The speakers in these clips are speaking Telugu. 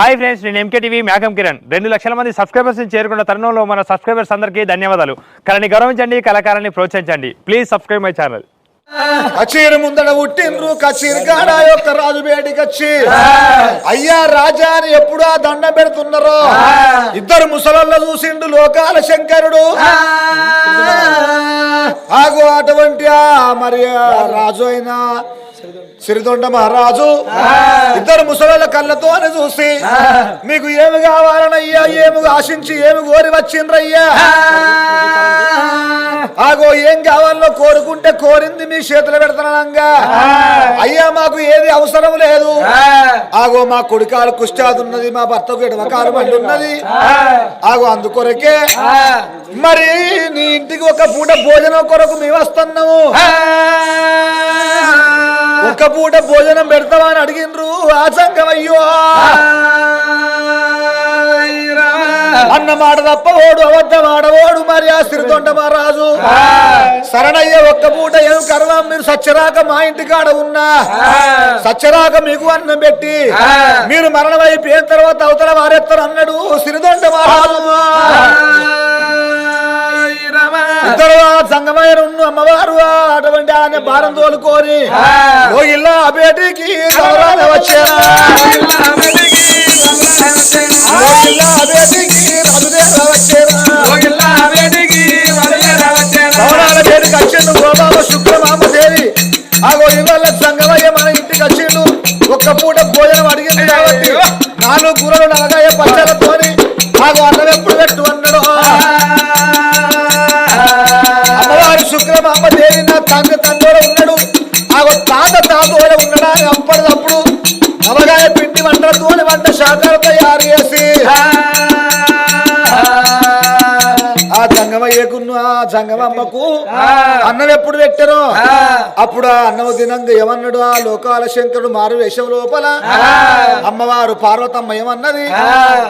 హాయ్ ఫ్రెండ్స్ నేను ఎంకేటీవీ మేఘం కిరణ్. రెండు లక్షల మంది సబ్స్క్రైబర్స్ చేరుకున్న తరుణంలో మన సబ్స్క్రైబర్స్ అందరికీ ధన్యవాదాలు. కళని గౌరవించండి కళాకారాన్ని ప్రోత్సహించండి. Please subscribe my channel. కచీరు ముందడ పుట్టిండ్రు కచీరు యొక్క రాజు బేటికి వచ్చి అయ్యా రాజా అని ఎప్పుడు ఆ దండ పెడుతున్నారో? ఇద్దరు ముసలల్ల చూసిండు లోకాల శంకరుడు. ఆగు అటువంటి ఆ మరి రాజు అయినా సిరిదొండ మహారాజు ఇద్దరు ముసలల్ల కళ్ళతో అని చూసి మీకు ఏమి కావాలనయ్యా ఏమి ఆశించి ఏమి కోరి వచ్చిండ్రయ్యా? ఆగో ఏం కావాలో కోరుకుంటే కోరింది మీ చేతులు పెడతానంగా అయ్యా మాకు ఏది అవసరం లేదు. ఆగో మా కొడుకాలు కుష్టాది ఉన్నది మా భర్తకు ఎడమకాలు బండి ఉన్నది. ఆగో అందుకొరకే మరి నీ ఇంటికి ఒక పూట భోజనం కొరకు మేము వస్తున్నాము. ఒక్క పూట భోజనం పెడతావా అని అడిగిండ్రు. ఆ సంఘం అయ్యో. అన్న మాట తప్ప ఓడు అబద్ధం ఆడవోడు మరి ఆ సిరితొండ మహారాజు శరణయ్య ఒక్క పూట ఏం కర్మ మీరు సత్యరాక మా ఇంటి కాడ ఉన్నా సత్యరాక మీకు అన్నం పెట్టి మీరు మరణం అయిపోయిన తర్వాత అవతల వారెత్తారు అన్నాడు సిరిదొండ మహారాజు ఇద్దరు సంగమైన అమ్మవారు అటువంటి ఆయన భారం తోలుకొని ఓ ఇల్లా బేటికి వచ్చారా ఆగో ఇవాళ సంగమయ్య మన ఇంటికి వచ్చిండు ఒక్క పూట భోజనం అడిగింది కాబట్టి నాలుగు కూరలు నలగాయ పచ్చలతోని ఆగో అన్నమే తయారు చేసి ఆ జంగమయ్యకును ఆ. జంగమమ్మకు అన్నం ఎప్పుడు పెట్టారో? అప్పుడు ఆ అన్నం దినంగా ఏమన్నాడు? ఆ లోకాల శంకరుడు మారు వేషం లోపల అమ్మవారు పార్వతమ్మ ఏమన్నది?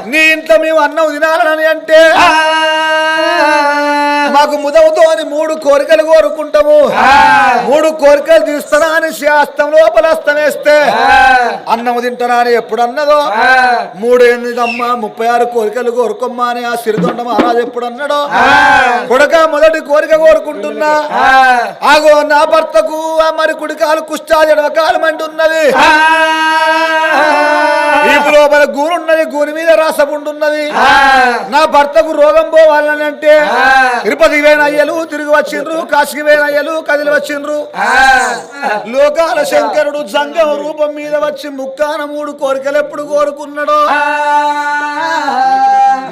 నీ ఇంట్లో మేము అన్నం తినాలని అంటే మాకు ముదవుతో అని మూడు కోరికలు కోరుకుంటాము. మూడు కోరికలు తీస్తానా అని శాస్త్రం లోపల అస్తమేస్తే. అన్నం తింటానా అని ఎప్పుడు అన్నదో? మూడేళ్ళదమ్మా ముప్పై ఆరు కోరికలు కోరుకోమ్మా అని ఆ సిరిదొండ మహారాజు ఎప్పుడు అన్నాడో? కొడక మొదటి కోరిక కోరుకుంటున్నా. ఆగో నా భర్తకు ఆ మరి కుడికాలు కుష్టాలు ఎడవకాలం అంటున్నది వీపు లోపల గూరున్నది గూని మీద రాసపుండున్నది నా భర్తకు రోగం పోవాలని అంటే తిరుపతికి అయ్యలు తిరిగి వచ్చిండ్రు అయ్యలు కదిలి వచ్చిండ్రు. లోకాల శంకరుడు జంగం రూపం మీద వచ్చి ముక్కాన మూడు కోరికలు ఎప్పుడు కోరుకున్నాడో?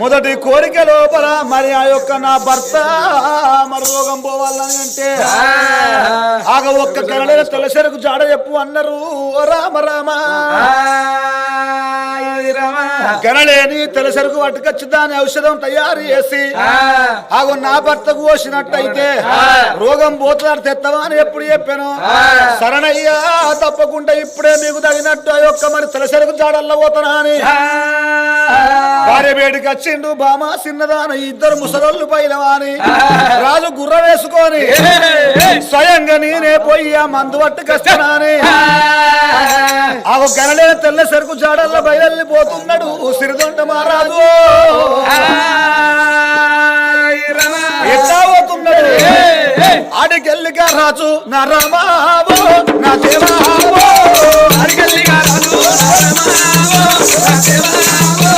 మొదటి కోరిక లోపల మరి ఆ యొక్క నా భర్త మరి రోగం పోవాలని అంటే ఆగ ఒక్క కరళ తులసరకు జాడ చెప్పు అన్నారు. రామ రామ. గనలేని తెలసరుకు పట్టుకొచ్చి దాని ఔషధం తయారు చేసి ఆగు నా భర్తకు పోసినట్టయితే రోగం పోతున్నారు తెత్తవా అని ఎప్పుడు చెప్పాను. శరణయ్యా తప్పకుండా ఇప్పుడే మీకు తగినట్టు ఆ యొక్క మరి తెలసరుకు జాడల్లో పోతానా అని. భార్య వేడికి వచ్చిండు బామా సిన్నదాన ఇద్దరు ముసలోళ్ళు పైలవాని రాజు గుర్ర వేసుకొని స్వయంగా నేనే పోయి ఆ మందు పట్టుకొస్తానని ఆ. ఒక గనలేని తెల్ల సరుకు జాడల్లో బయలుపోతున్నాడు సిరిదొండ మహారాజు. ఎట్లా పోతున్నాడు ఆడికెళ్ళిగా రాజు నా రమావో నా దేవావో. ఆడికెళ్ళిగా రాజు నా రమావో, నా దేవావో.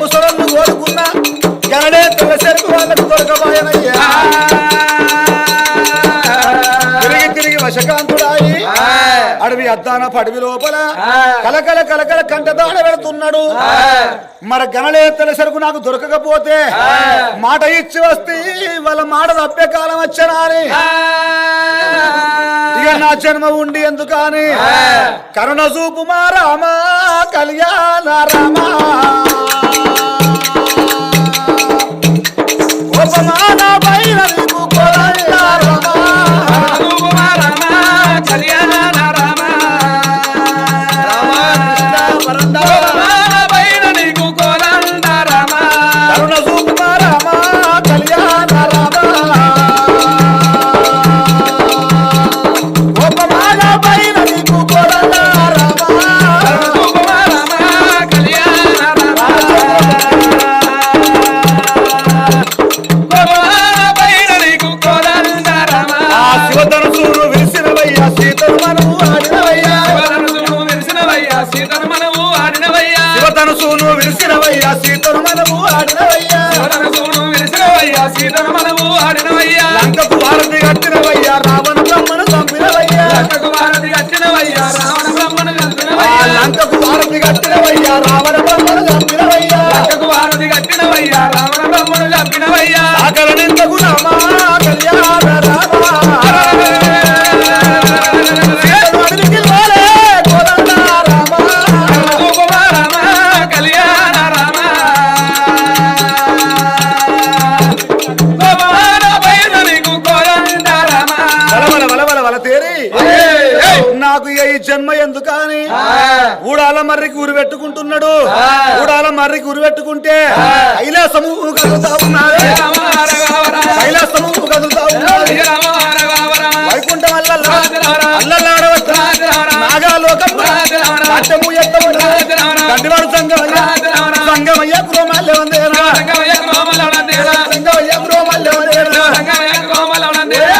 ఆ ఇద్దరు అద్దాన పడవి లోపల కలకల కలకల కంటదాడ పెడుతున్నాడు. మరి గనలే తెలిసరకు నాకు దొరకకపోతే మాట ఇచ్చి వస్తే వాళ్ళ మాట తప్పే కాలం వచ్చనా అని ఇక నా జన్మ ఉండి ఎందుకని? కరుణ చూపు మా రామ కళ్యాణ రామ. ఉపమాన ఆడినవయ్యా లంకకు వారధి కట్టినవయ్యా. రావణ బ్రహ్మను చంపినవయ్యా లంకకు వారధి కట్టినవయ్యా. రావణ బ్రహ్మను చంపినవయ్యా లంకకు వారధి కట్టినవయ్యా. రావణ బ్రహ్మను చంపినవయ్యా లంకకు కట్టినవయ్యా. రావణ బ్రహ్మను చంపినవయ్యా ఆకల నిందకు ఊడాల మర్రికి ఉరి పెట్టుకుంటున్నాడు ఊడాల మర్రికి ఉరి పెట్టుకుంటే కైలాసము కదులుతా రామ కైలాసము కదులుతా రామ వైకుంఠం అల్లల్లా అల్లల్లాడవచ్చు నాగాలోకం నాట్యము ఎత్తబడి గడ్డివాడు సంగమయ్య సంగమయ్య గృహమాల్య వందేనా రంగమయ్య కోమలవనందేరా సంగమయ్య గృహమాల్య వందేనా రంగమయ్య కోమలవనందేరా సంగమయ్య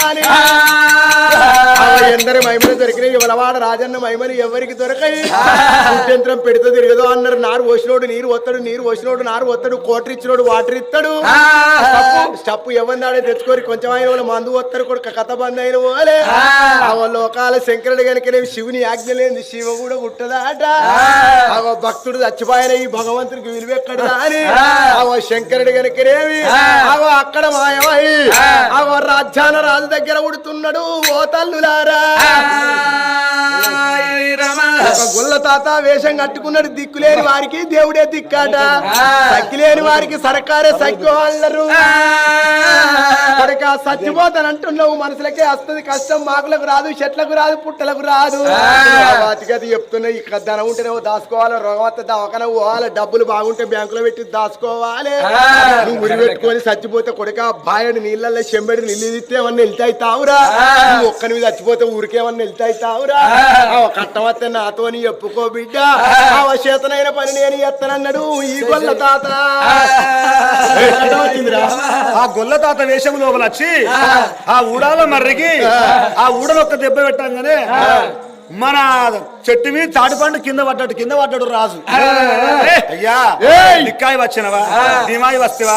అని. ఎందరి మహిమలు దొరికినాయి ఇవలవాడ రాజన్న మహిమలు ఎవరికి దొరకాయి? పుట్టెంత్రం పెడితే తిరగదు అన్నారు. నారు పోసినోడు నీరు వస్తాడు నీరు పోసినోడు నారు వస్తాడు కోటర్ ఇచ్చినోడు వాటర్ ఇస్తాడు స్టప్పు ఎవరినాడే తెచ్చుకొని కొంచెం అయిన వాళ్ళు మందు వస్తారు కూడా కథ బంద్ అయిన పోలే ఆ. లోకాల శంకరుడు కనుక శివుని ఆజ్ఞ లేని శివ కూడా పుట్టదాట. ఆ. భక్తుడు చచ్చిపోయిన ఈ భగవంతుడికి విలువెక్కడదా అని. ఆ శంకరుడు కనుకనేమి అవ అక్కడ మాయమై. అవ రాజ్యాన రాజు దగ్గర ఉడుతున్నాడు ఓ తల్లులారా. ఒక గుల్ల తాత వేషం కట్టుకున్నాడు దిక్కులేని వారికి దేవుడే దిక్కాట. సక్కిలేని వారికి సర్కారే సక్కు అన్నారు కొడుక చచ్చిపోతానంటున్నావు మనసులకే వస్తుంది కష్టం మాకులకు రాదు చెట్లకు రాదు పుట్టలకు రాదు. వాటికి అది చెప్తున్నా ఇక ధనం ఉంటేనే దాచుకోవాలి రోగం వస్తే దవాఖాన పోవాలి డబ్బులు బాగుంటే బ్యాంకులో పెట్టి దాచుకోవాలి నువ్వు ఉరి పెట్టుకొని చచ్చిపోతే కొడుక బాయడి నీళ్ళల్లో చెంబడి నీళ్ళు ఇస్తే ఏమన్నా వెళ్తాయి తావురా? నువ్వు ఒక్కని మీద చచ్చిపోతే ఊరికేమన్నా వెళ్తాయి తావురా? కట్టవస్తే నాతోని చెప్పుకో బిడ్డ. అవచేతనైన పని నేను ఎత్తనన్నాడు ఈ గొల్ల తాత. ఆ. గొల్ల తాత వేషం లోపల వచ్చి ఆ. ఊడాల మర్రికి ఆ. ఊడలొక్క దెబ్బ పెట్టంగానే మన చెట్టు మీద తాటిపండు కింద పడ్డాడు కింద పడ్డాడు రాజు. అయ్యా దిక్కాయి వచ్చినవా? దిమాయి వస్తేవా?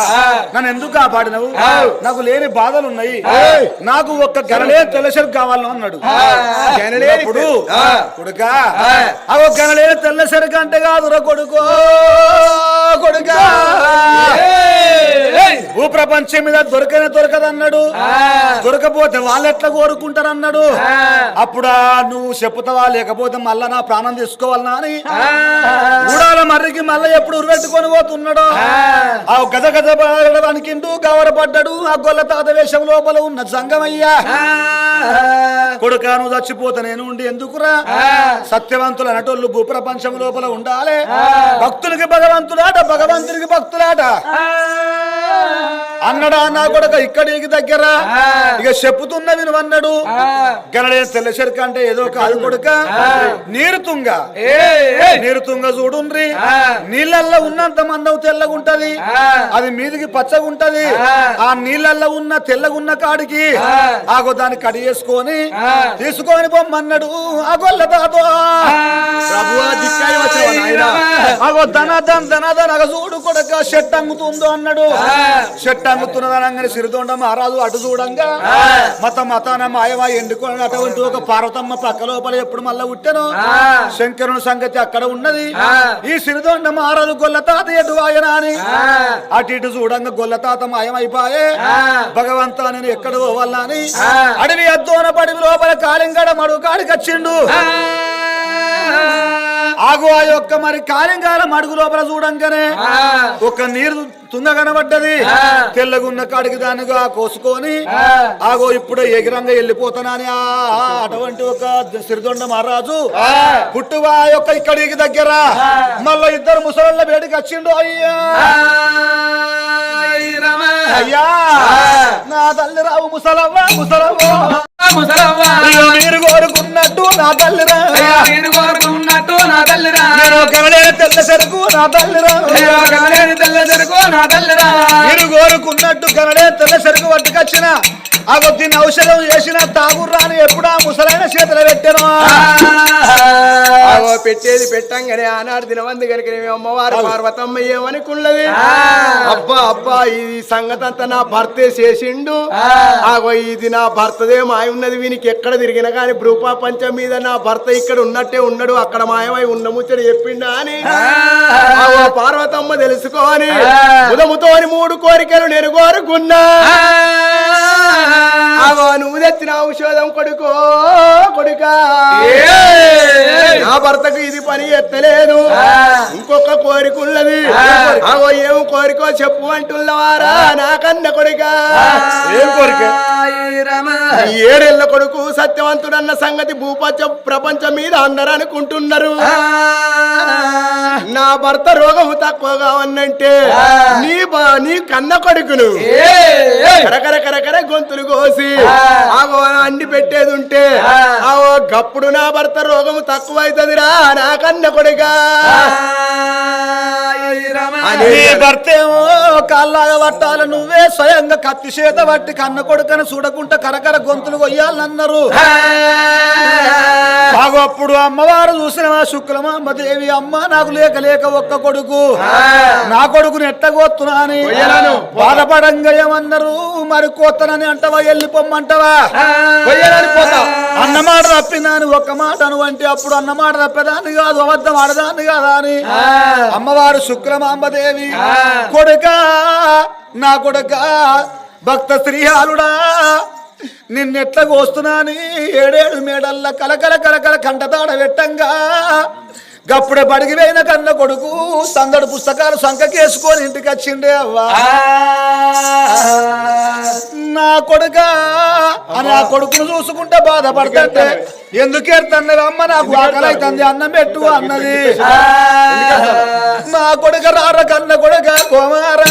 నన్ను ఎందుకు కాపాడినవు? నాకు లేని బాధలు ఉన్నాయి నాకు ఒక్క గనలే తెల్లసరి కావాలను అన్నాడు. ఇప్పుడు కొడుకా ఆ. గనలే తెల్లసరి అంటే కాదురా కొడుకో. కొడుకా. భూప్రపంచం మీద దొరకనే దొరకదన్నాడు. దొరకపోతే వాళ్ళు ఎట్లా కోరుకుంటారన్నాడు. అప్పుడా నువ్వు చెప్పుతావా లేకపోతే మళ్ళా నా ప్రాణం తీసుకోవాలనా అని? ఊడాల మర్రికి మళ్ళా ఎప్పుడు ఉరిపెట్టుకొని పోతున్నాడు? ఆ. గజ గజ అనికింటూ గవరపడ్డాడు. ఆ గొల్ల తాత వేషం లోపల ఉన్న సంగమయ్యా కొడుక నువ్వు చచ్చిపోతా నేను ఉండి ఎందుకురా? సత్యవంతులు అనటోళ్ళు భూప్రపంచం లోపల ఉండాలి. భక్తులకి భగవంతుడాట భగవంతుడికి భక్తులాట. అన్నడా నా కొడుక ఇక్కడికి దగ్గర ఇక చెప్పుతున్న వినువన్నాడు గనడే తెల్ల చెరుకు అంటే ఏదో కాదు కొడుక నీరు తుంగ నీరు తుంగ చూడుండ్రి నీళ్ళల్లో ఉన్నంత మందం తెల్లగుంటది అది మీదికి పచ్చగుంటది ఆ నీళ్ళల్లో ఉన్న తెల్లగున్న కాడికి ఆగో దాన్ని కడి చేసుకొని తీసుకొని పొమ్మన్నాడు ఆ గొల్ల తాతో ప్రభువా దిక్కాయి వచ్చావా నాయనా? అగో ధనధన్ ధనధన్ అగ చూడు కొడక షెట్ అంగుతుందో అన్నాడు షెట్ అంగుతున్నదనగానే సిరిదొండ మహారాజు అటు చూడంగా. మత మతాన మాయమా ఎండుకొని అటువంటి ఒక పార్వతమ్మ పక్క లోపల ఎప్పుడు మళ్ళా పుట్టాను? శంకరుని సంగతి అక్కడ ఉన్నది. ఈ సిరిదొండ మహారాజు గొల్ల తాత ఎటు ఆయన అని. అటు ఇటు చూడంగా గొల్ల తాత మాయమైపోయే. భగవంతా నేను ఎక్కడ పోవాలా అని అడవి అద్దోన పడివి లోపల కాలింగడ మడుగు కాడికి వచ్చిండు. ఆగు ఆ యొక్క మరి కాలింగాల మడుగు లోపల చూడంగానే ఒక నీరు తుంగ కనబడ్డది. తెల్లగున్న కాడికి దానిగా కోసుకొని ఆగో ఇప్పుడే ఎగిరంగా వెళ్ళిపోతానని అటువంటి ఒక సిరిదొండ మహారాజు పుట్టువా యొక్క ఇక్కడికి దగ్గర. మళ్ళా ఇద్దరు ముసళ్ళ వేడికి వచ్చిండు. అయ్యా. అయ్యా. నా తల్లి రావు ముసలవ్వ ముసలవ్వ. ముసలవ్వ మీరు కోరుకున్నట్టు నా తల్లి రా నేను కోరుకున్నట్టు నా తల్లిరా. నేను తెల్ల చెరుకు నా తల్లిరా. కమలేని తెల్ల చెరుకు నా తల్లిరా. మీరు కోరుకున్నట్టు కనడే తెల్ల చెరుకు పట్టుకొచ్చిన ఆ దీన్ని ఔషధం చేసిన తాగుర్రాని ఎప్పుడా ముసలైన చేతులు పెట్టాను ఆగో పెట్టేది పెట్టంగానే ఆనాడు దినవంది కనుక అమ్మవారు పార్వతమ్మ ఏమనుకున్నది? అబ్బా అబ్బా ఈ సంగతి అంతా నా భర్తే చేసిండు. ఆగో ఇది నా భర్తదే మాయ ఉన్నది. వీనికి ఎక్కడ తిరిగినా కానీ భ్రూపా పంచం మీద నా భర్త ఇక్కడ ఉన్నట్టే ఉన్నాడు అక్కడ మాయమై ఉన్న ముచ్చట చెప్పిండా అని. పార్వతమ్మ తెలుసుకోని ఉదముతోని మూడు కోరికలు నెరుగోరుకున్నా. నువ్వు తెచ్చిన ఔషధం కొడుకో కొడుకా. నా భర్తకు ఇది పని ఎత్తలేదు ఇంకొక కోరిక ఉన్నది ఆగో ఏం కోరికో చెప్పు అంటున్నవారా నాకన్న కొడుక. ఏం కోరిక? ఈ ఏడేళ్ళ కొడుకు సత్యవంతుడన్న సంగతి భూపంచ ప్రపంచం మీద అందరూ అనుకుంటున్నారు. నా భర్త రోగము తక్కువగా ఉన్నంటే నీ బ- నీ కన్న కొడుకును. కరకర కరకర గొంతులు కోసి ఆగో అండి పెట్టేది ఉంటే ఆగో గప్పుడు నా భర్త రోగము తక్కువ అవుతుందిరా నా కన్న కొడుక. అని నీ భర్త ఏమో కాళ్ళగా పట్టాలి నువ్వే స్వయంగా కత్తి చేత పట్టి కన్న కొడుకని చూడకుంటా కరకర గొంతులు కొయ్యాలన్నారు. అప్పుడు అమ్మవారు చూసిన శుక్లమాంబ దేవి అమ్మ నాకు లేక లేక ఒక్క కొడుకు. నా కొడుకుని ఎట్టగోత్తున్నా అని బాధపడంగా ఏమన్నారు మరి కోత్తనని అంటవా వెళ్ళిపోమ్మంటవా అన్నమాట తప్పిందని ఒక్క మాట అంటే అప్పుడు అన్నమాట తప్పేదాన్ని కాదు అబద్ధం ఆడదాన్ని కాదా అని. అమ్మవారు శుక్రమాంబదేవి కొడుక నా కొడుక భక్త శ్రీహాలుడా నిన్నెట్ల కోస్తున్నాని ఏడేడు మేడల్ల కలకల కలకల కంటతాడ పెట్టంగా గప్పుడే బడికి పోయిన కన్న కొడుకు సందడి పుస్తకాలు సంకకేసుకొని ఇంటికి వచ్చిండే అవ్వా. నా కొడుక అని ఆ కొడుకును చూసుకుంటే బాధపడతంటే ఎందుకు ఎడుతున్నది అమ్మ నాకు ఆకలి అవుతుంది అన్నం పెట్టు అన్నది. నా కొడుక రార కన్న కొడుక కుమారా?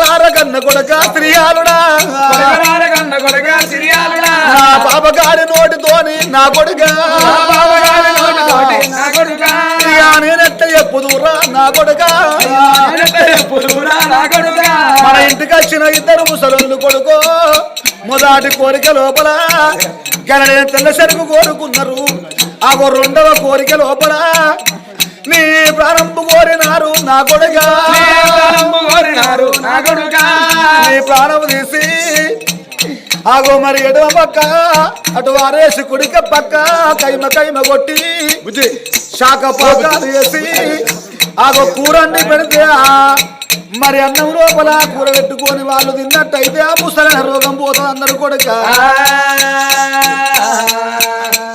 రార కన్న కొడుక కన్న కొడుక సిరియాలుడా పాపగారి నోటితోని నా కొడుక. నేనెట్ట ఎప్పుదురా నా కొడుక. మన ఇంటికి వచ్చిన ఇద్దరు ముసలు కొడుకో. మొదటి కోరిక లోపల గనడే తెల్ల చెరుకు కోరుకున్నారు. ఆ రెండవ కోరిక లోపల నీ ప్రారంభం కోరినారు నా కోరినారు నా ప్రాణం తీసి ఆగో మరి ఎడమ పక్క అటు వారేసి కుడిక పక్క కైమ కైమ కొట్టి శాఖ పాకాలు వేసి ఆగో కూరన్ని పెడితే మరి అన్నం లోపల కూర పెట్టుకొని వాళ్ళు తిన్నట్టయితే ఆ ముసలి రోగం పోతుంది అందరు కొడుక.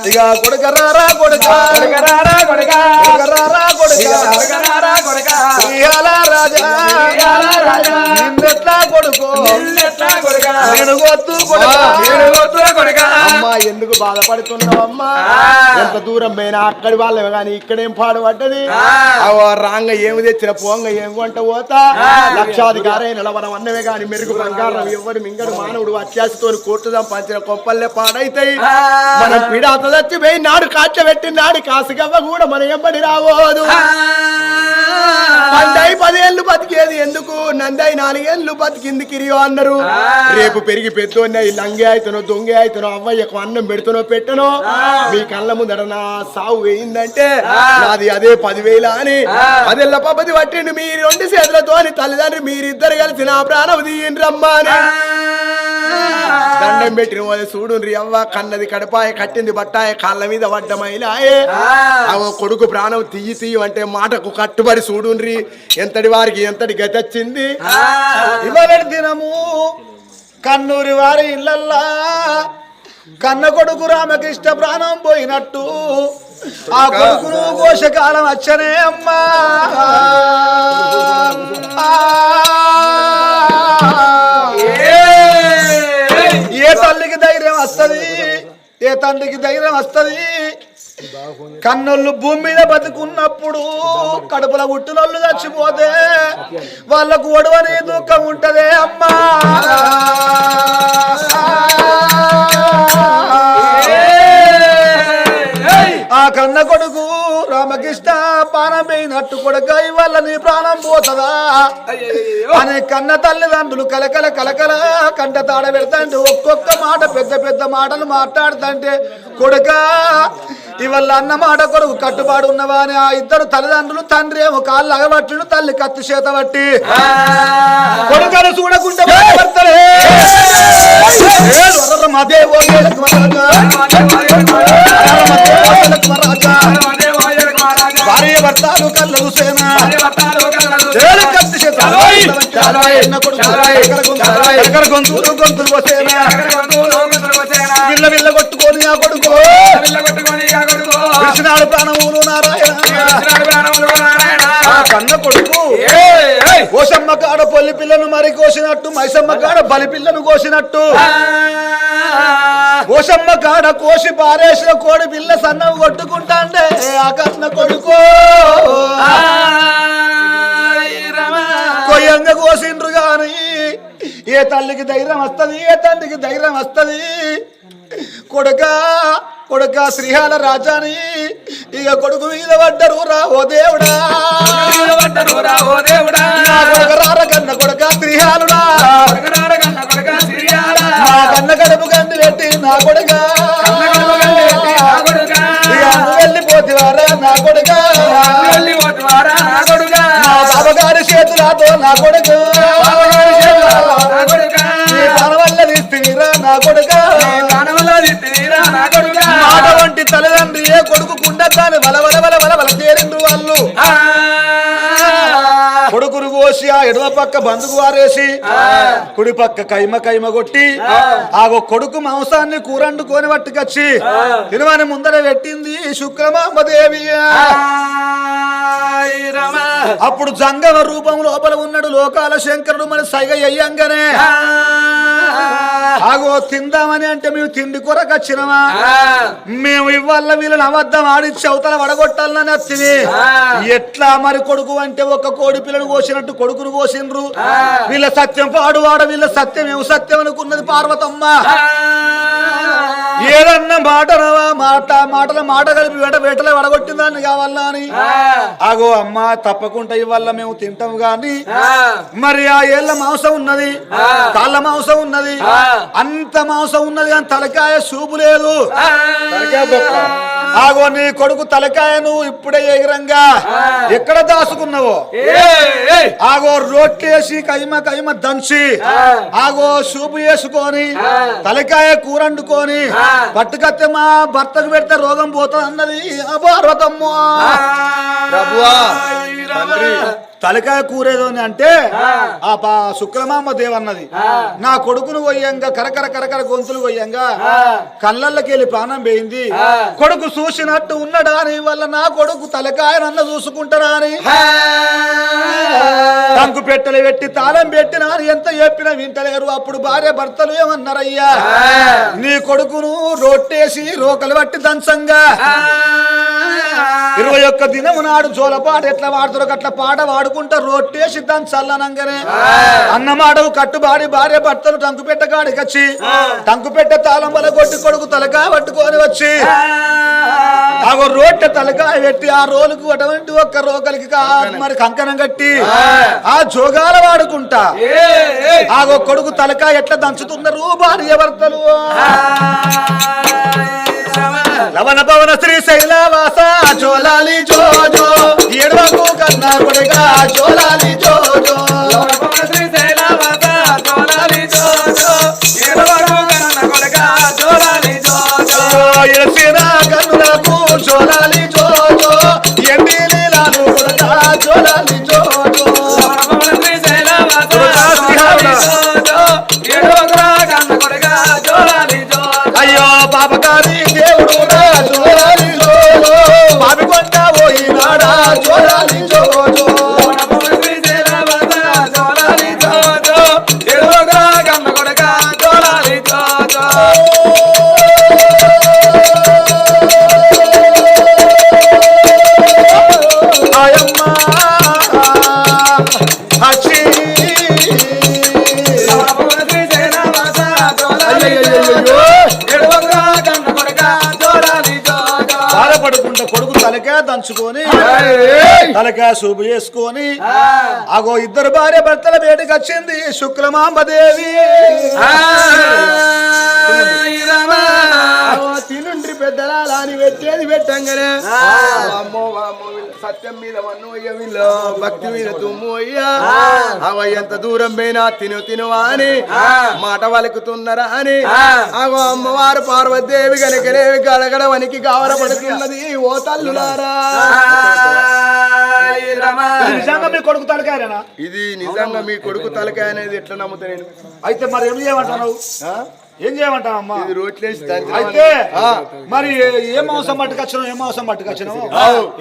ఇక కొడుక రారా కొడుక. కొడుక కొడుక. రారా కొడుక. కొడుక ఇయ్యాల రాజా. ఇయ్యాల రాజా. నిన్నెట్లా కొడుకో. నిన్నెట్లా కొడుక. నేను గొత్తు కొడుక. నేను కొడుతున్న కొడుక. అమ్మా ఎందుకు బాధపడుతున్నావమ్మా ఎంత దూరం పోయినా అక్కడి వాళ్ళమే కానీ ఇక్కడేం పాడుపడ్డది? రాంగ ఏమి తెచ్చిన పోంగ ఏం కొంట పోతా? లక్షాధికారే నిలవడం అన్నవే కానీ మెరుగు బంగారం ఎవరు మింగడు మానవుడు అత్యాశతో కోర్టుదాం పంచిన కొప్పల్లే పాడైతాయి. మనం పిడాత చచ్చిపోయి నాడు కాచ నాడు కాసుగవ్వ కూడా మన ఎంబడి రావోదు పండై పదేళ్ళు బతికేది ఎందుకు? నందై నాలుగేళ్ళు బతికింది కిరియో అన్నారు. రేపు పెరిగి పెద్దోన్న ఈ లంగే అయితనో దొంగే అయితనో అవ్వయ్యకు అన్నం పెడుతునో పెట్టనో మీ కళ్ళ ముందర నా సావు వేయిందంటే నాది అదే పదివేల అని. అదెల్ల పబ్బది పట్టిండు మీ రెండు చేతులతో అని తల్లిదండ్రి మీరిద్దరు కలిసి నా ప్రాణం తీయండి రమ్మా అని దండం పెట్టిన వాళ్ళు చూడు అవ్వ కన్నది కడపాయ కట్టింది బట్టాయ కాళ్ళ మీద పడ్డమైలాయే అవో కొడుకు ప్రాణం తీయి తీయి అంటే మాటకు కట్టుబడి చూడుండ్రి. ఎంతటి వారికి ఎంతటి గతి వచ్చింది? ఇవాళ దినము. కన్నూరి వారి ఇళ్ళల్లా. కన్న కొడుకు రామకృష్ణ ప్రాణం పోయినట్టు. ఆ కొడుకును కోశకాలం వచ్చనే అమ్మా. ఏ తల్లికి ధైర్యం వస్తది? ఏ తండ్రికి ధైర్యం వస్తది? కన్నోళ్ళు భూమి మీద బతుకున్నప్పుడు కడుపుల పుట్టినోళ్ళు చచ్చిపోతే వాళ్ళకు ఒడవని దుఃఖం ఉంటదే అమ్మా. ఆ కన్న కొడుకు పానం పోయినట్టు కొడుక ఇవాళ నీ ప్రాణం పోతదా? అనే కన్న తల్లిదండ్రులు కలకల కలకల కంట తాడ పెడతాంటే ఒక్కొక్క మాట పెద్ద పెద్ద మాటలు మాట్లాడుతుంటే కొడుక ఇవాళ అన్న మాట కొడుకు కట్టుబాటు ఉన్నవా? అని ఆ ఇద్దరు తల్లిదండ్రులు తండ్రి ఏమో కాళ్ళు అగబట్టుడు తల్లి కత్తి చేత బట్టి కొడుకను చూడకుండా మదేవో ఏలకు ఎక్కడ గొంతు- ఎక్కడ గొంతులు గొంతులు పోసేనా. విల్ల విల్ల కొట్టుకొని ఆ కొడుకు. విడిచినాడు ప్రాణములు నారాయణ. ఆ కన్న కొడుకు. కోసమ్మ కాడ పొల్లి పిల్లను మరి కోసినట్టు మైసమ్మ కాడ బలి పిల్లను కోసినట్టు. కోసమ్మ కాడ కోసి పారేసిన కోడి పిల్ల సన్నం కొట్టుకుంటాండే ఆ కన్న కొడుకు. కొయ్యంగా కోసిండ్రు గాని ఏ తల్లికి ధైర్యం వస్తది ఏ తండ్రికి ధైర్యం వస్తది? కొడుక కొడుక శ్రీహాల రాజాని ఇక కొడుకు మీద పడ్డరు రా ఓ దేవుడా. నా కొడుక రార కన్న కొడుక శ్రీహాలుడా. నా కన్న కడుపు కంది పెట్టి నా కొడుక. చేతులతో నా కొడుకు. నీ కొడుక. మాట వంటి తల్లిదండ్రి ఏ కొడుకు కుండతాను వల వల వల వల వల తేరిండు వాళ్ళు. కొడుకును కోసి ఆ ఎడమ పక్క బందుకు వారేసి కుడి పక్క కైమ కైమ కొట్టి ఆగో కొడుకు మాంసాన్ని కూరండుకొని పట్టుకొచ్చి తిరుమని ముందర పెట్టింది శుక్రమాంబదేవి. అప్పుడు జంగమ రూపం లోపల ఉన్నాడు లోకాల శంకరుడు మన సైగ అయ్యంగానే ఆగో తిందామని అంటే మేము తిండి కొరకు వచ్చినమా మేము ఇవాళ వీళ్ళని అబద్ధం ఆడిచ్చి అవతల వడగొట్టాలని వచ్చింది ఎట్లా మరి కొడుకు అంటే ఒక కోడి పిల్లను కోసినట్టు కొడుకును కోసిండ్రు. వీళ్ళ సత్యం పాడువాడ వీళ్ళ సత్యం ఏమి సత్యం అనుకున్నది పార్వతమ్మ. ఏదన్నా మాట రావా మాట మాటల మాట కలిపి వేట వేటలో వడగొట్టిందాన్ని కావాలా అని? ఆగో అమ్మ తప్పకుండా ఇవాళ మేము తింటాము గాని. మరి ఆ ఏళ్ళ మాంసం ఉన్నది కాళ్ళ మాంసం ఉన్నది. అంత మాంసం ఉన్నది కానీ తలకాయ సూపు లేదు. ఆగో నీ కొడుకు తలకాయను ఇప్పుడే ఎగిరంగా. ఎక్కడ దాసుకున్నావో ఆగో రొట్టేసి కైమ కైమ దంచి. ఆగో సూపు వేసుకొని తలకాయ కూరండుకొని పట్టుకత్తే మా భర్తకు పెడితే రోగం పోతుంది అన్నది తలకాయ కూరేదో అని అంటే ఆ. పా శుక్రమామ దేవన్నది నా కొడుకును కొయ్యంగా కరకర కరకర గొంతులు కొయ్యంగా కళ్ళల్లోకి వెళ్ళి ప్రాణం పోయింది. కొడుకు చూసినట్టు ఉన్నాడా అని వల్ల నా కొడుకు తలకాయ నన్న చూసుకుంటాడా అని? టంకు పెట్టెలు పెట్టి తాళం పెట్టినా ఎంత చెప్పినా వింటలేరు. అప్పుడు భార్య భర్తలు ఏమన్నారయ్యా? నీ కొడుకును రొట్టేసి రోకలు పట్టి దంచంగా. ఇరవై ఒక్క దినము నాడు జోలపాట ఎట్లా వాడుతారో అట్లా పాట వాడుకుంటా రొట్టేసి దాన్ని చల్లనంగానే అన్నమాడవు కట్టుబాడి భార్య భర్తలు టంకు పెట్ట కాడికి వచ్చి టంకు పెట్ట తాళం వల్ల కొట్టి కొడుకు తలకాయ పట్టుకొని వచ్చి ఆగో రోట్టె తలకాయ పెట్టి ఆ రోలుకు అటువంటి ఒక్క రోకలికి మరి కంకణం కట్టి ఆ. జోగాల వాడుకుంటా. ఆగో కొడుకు తలకాయ ఎట్లా దంచుతున్నారు భార్య భర్తలు లవణ పవన శ్రీ శైలవాస జోలాలి జోజో ఎడవకు కన్నా కొడుగా జోలాలి జోజో అయ్యో పాపకారి తలకే దంచుకొని తలకే శుభ చేసుకొని అగో ఇద్దరు భార్య భర్తల వేడికి వచ్చింది శుక్లమాంబదేవి తినుండ్రి పెద్దలా అని పెట్టేది పెట్టంగానే. అమ్మో వీళ్ళ సత్యం మీద మన్ను అయ్య వీళ్ళ. భక్తి మీద తుమ్ము అయ్యా. అవ ఎంత దూరం పోయినా తిను తిను అని. మాట వలుకుతున్నారా అని. అగో అమ్మవారు పార్వతీదేవి కనుకనే గడగడ వనికి గావరపడుతున్నది. ఓ నిజంగా మీ కొడుకు తలకాయనా ఇది నిజంగా మీ కొడుకు తలకాయ అనేది ఎట్లా నమ్ముతా నేను? అయితే మరి ఏం చేయమంటున్నావు ఆ? ఏం చేయమంటావు అమ్మా? ఇది రోట్లేసి అయితే. మరి ఏ మాంసం పట్టుకొచ్చినావు? ఏ మాంసం పట్టుకొచ్చినావు?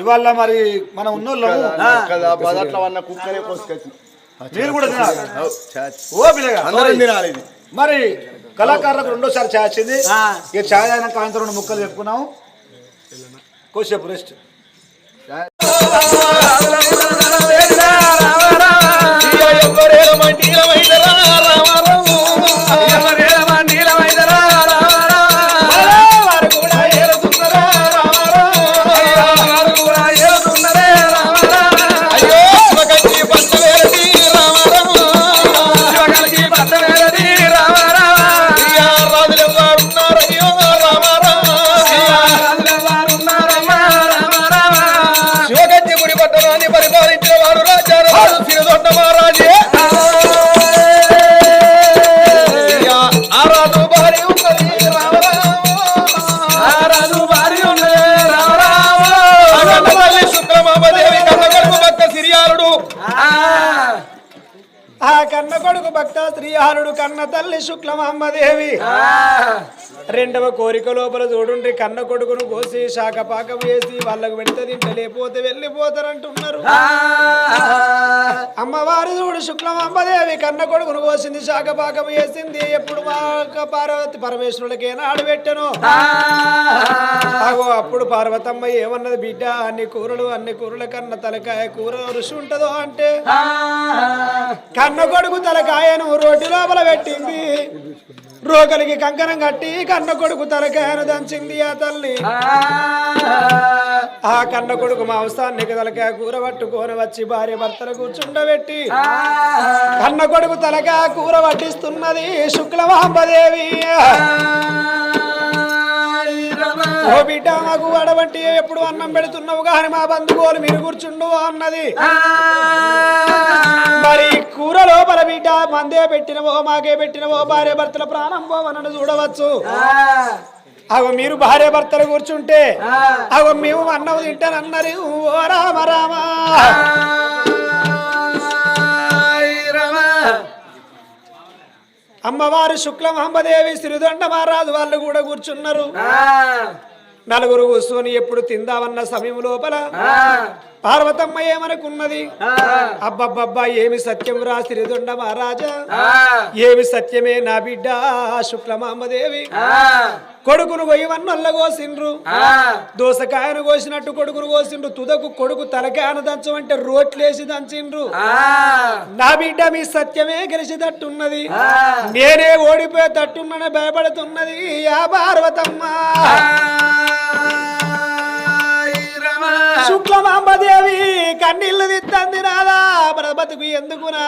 ఇవాళ మరి మనం ఉన్నోళ్ళము. కదా బదట్ల వన్న కుక్కనే కోసుకొచ్చి. మీరు కూడా తినాలి. ఓ పిల్లగా అందరం తినాలి ఇది. మరి కళాకారులకు రెండోసారి ఛాయ్ వచ్చింది. ఇక ఛాయ్ అయినాక ఆయనతో రెండు ముక్కలు చెప్పుకున్నాం. కొద్దిసేపు రెస్ట్ శుక్రమామదేవి కన్నగడుపు భక్త సిరియాలుడు ఆ కన్న కొడుకు భక్త శ్రీహారుడు కన్న తల్లి శుక్లమాంబదేవి. రెండవ కోరిక లోపల చూడుండ్రి కన్న కొడుకును కోసి శాఖ పాకం వేసి వాళ్ళకు పెడితే తింటే లేకపోతే వెళ్ళిపోతారంటున్నారు అమ్మవారు చూడు శుక్లమాంబదేవి కన్న కొడుకును కోసింది శాఖ పాకం వేసింది ఎప్పుడు మా పార్వతి పరమేశ్వరులకి ఏనాడు పెట్టను? అగో అప్పుడు పార్వతమ్మ ఏమన్నది బిడ్డ అన్ని కూరలు అన్ని కూరల కన్న తలకాయ కూర రుచి ఉంటదో అంటే? కన్న కొడుకు తలకాయను రోటి లోపల పెట్టింది. రోకలికి కంకణం కట్టి కన్న కొడుకు తలకాయను దంచింది ఆ తల్లి. ఆ. కన్న కొడుకు మాంసానికి తలకాయ కూర పట్టుకొని వచ్చి భార్య భర్తలు కూర్చుండబెట్టి కన్న కొడుకు తలకాయ కూర వడ్డిస్తున్నది శుక్లమాంబదేవి ఓ బిడ్డ మాకు వడబట్టి ఎప్పుడు అన్నం పెడుతున్నావు? కానీ మా బంధువులు మీరు కూర్చుండు అన్నది. మరి కూర లోపల బిడ్డ మందే పెట్టినవో మాకే పెట్టినవో భార్య భర్తల ప్రాణం పోవనని చూడవచ్చు. అగో మీరు భార్య భర్తలు కూర్చుంటే అగో మేము అన్నం తింటానన్నారు. ఓ రామ రామ. అమ్మవారు శుక్లం అంబదేవి సిరిదొండ మహారాజు వాళ్ళు కూడా కూర్చున్నారు. నలుగురు కూర్చొని ఎప్పుడు తిందామన్న సమయం లోపల పార్వతమ్మ ఏమనుకున్నది అబ్బబ్బబ్బా ఏమి సత్యం రాసి దొండ మహారాజా? ఏమి సత్యమే నా బిడ్డ శుక్లమాంబదేవి కొడుకును కొయ్యవన్నొల్ల కోసిండ్రు. దోసకాయను కోసినట్టు కొడుకును కోసిండ్రు. తుదకు కొడుకు తలకాయను దంచమంటే రోట్లేసి దంచిండ్రు. నా బిడ్డ మీ సత్యమే గెలిచేటట్టున్నది నేనే ఓడిపోయేటట్టున్నని భయపడుతున్నది. ఆ పార్వతమ్మ. శుక్లమాంబదేవి కన్నీళ్ళు తిత్తంది నాదా మన ఎందుకు నా